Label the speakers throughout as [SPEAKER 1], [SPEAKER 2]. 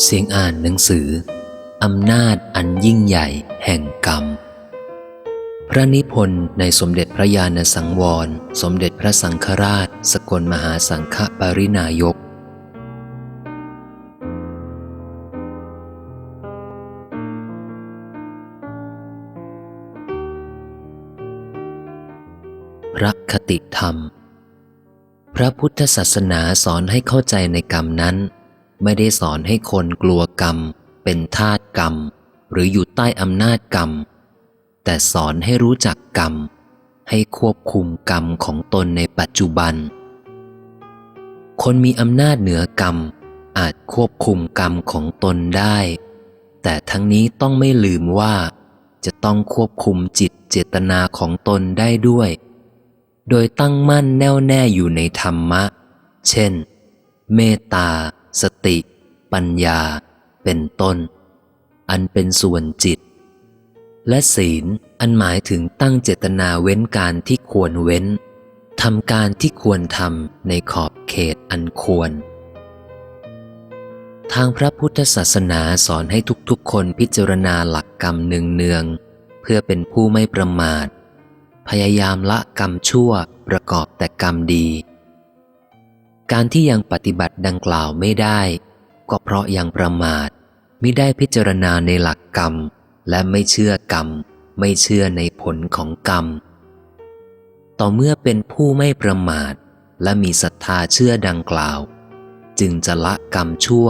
[SPEAKER 1] เสียงอ่านหนังสือ อำนาจอันยิ่งใหญ่แห่งกรรม พระนิพนธ์ในสมเด็จพระญาณสังวร สมเด็จพระสังฆราช สกลมหาสังฆปรินายก พระคติธรรม พระพุทธศาสนาสอนให้เข้าใจในกรรมนั้น ไม่ได้สอนให้คนกลัวกรรม เป็นทาตกรรม หรืออยู่ใต้อำนาจกรรม แต่สอนให้รู้จักกรรม ให้ควบคุมกรรมของตนในปัจจุบัน คนมีอำนาจเหนือกรรม อาจควบคุมกรรมของตนได้ แต่ทั้งนี้ต้องไม่ลืมว่า จะต้องควบคุมจิตเจตนาของตนได้ด้วย โดยตั้งมั่นแน่วแน่อยู่ในธรรมะ เช่น เมตตา สติ ปัญญา เป็นต้น อันเป็นส่วนจิต และศีลอันหมายถึงตั้งเจตนาเว้นการที่ควรเว้นทำการที่ควรทำในขอบเขตอันควร ทางพระพุทธศาสนาสอนให้ทุกๆ คนพิจารณาหลักกรรมเนืองๆเพื่อเป็นผู้ไม่ประมาท พยายามละกรรมชั่วประกอบแต่กรรมดี การที่ยังปฏิบัติดังกล่าวไม่ได้ ก็เพราะยังประมาทม่ได้พิจารณาในหลักกรรม และไม่เชื่อกรรม ไม่เชื่อในผลของกรรม ต่อเมื่อเป็นผู้ไม่ประมาท และมีศรัทธาเชื่อดังกล่าว จึงจะละกรรมชั่ว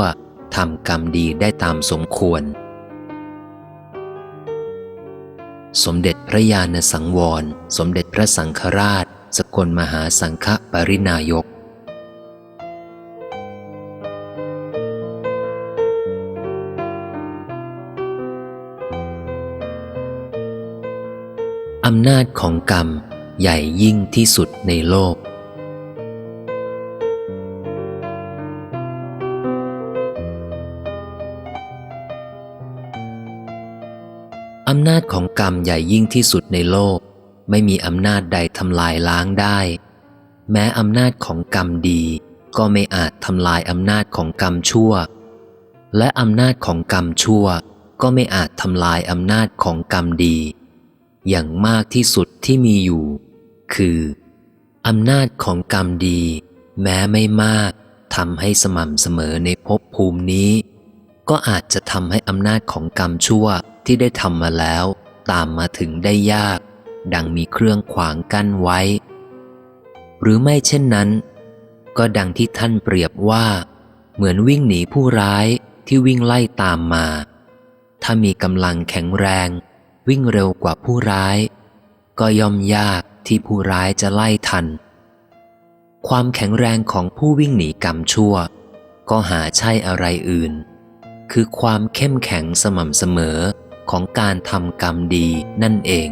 [SPEAKER 1] ทำกรรมดีได้ตามสมควร สมเด็จพระญาณสังวร สมเด็จพระสังฆราช สกลมหาสังฆปรินายก อำนาจของกรรมใหญ่ยิ่งที่สุดในโลก อำนาจของกรรมใหญ่ยิ่งที่สุดในโลก ไม่มีอำนาจใดทำลายล้างได้ แม้อำนาจของกรรมดี ก็ไม่อาจทำลายอำนาจของกรรมชั่ว และอำนาจของกรรมชั่ว ก็ไม่อาจทำลายอำนาจของกรรมดี อย่างมากที่สุดที่มีอยู่ คืออำนาจของกรรมดี แม้ไม่มากทำให้สม่ำเสมอในภพภูมินี้ ก็อาจจะทำให้อำนาจของกรรมชั่วที่ได้ทำมาแล้ว ตามมาถึงได้ยาก ดังมีเครื่องขวางกั้นไว้ หรือไม่เช่นนั้น ก็ดังที่ท่านเปรียบว่า เหมือนวิ่งหนีผู้ร้ายที่วิ่งไล่ตามมา ถ้ามีกำลังแข็งแรง วิ่งเร็วกว่าผู้ร้าย ก็ย่อมยากที่ผู้ร้ายจะไล่ทัน ความแข็งแรงของผู้วิ่งหนีกรรมชั่ว ก็หาใช่อะไรอื่น คือความเข้มแข็งสม่ำเสมอของการทำกรรมดีนั่นเอง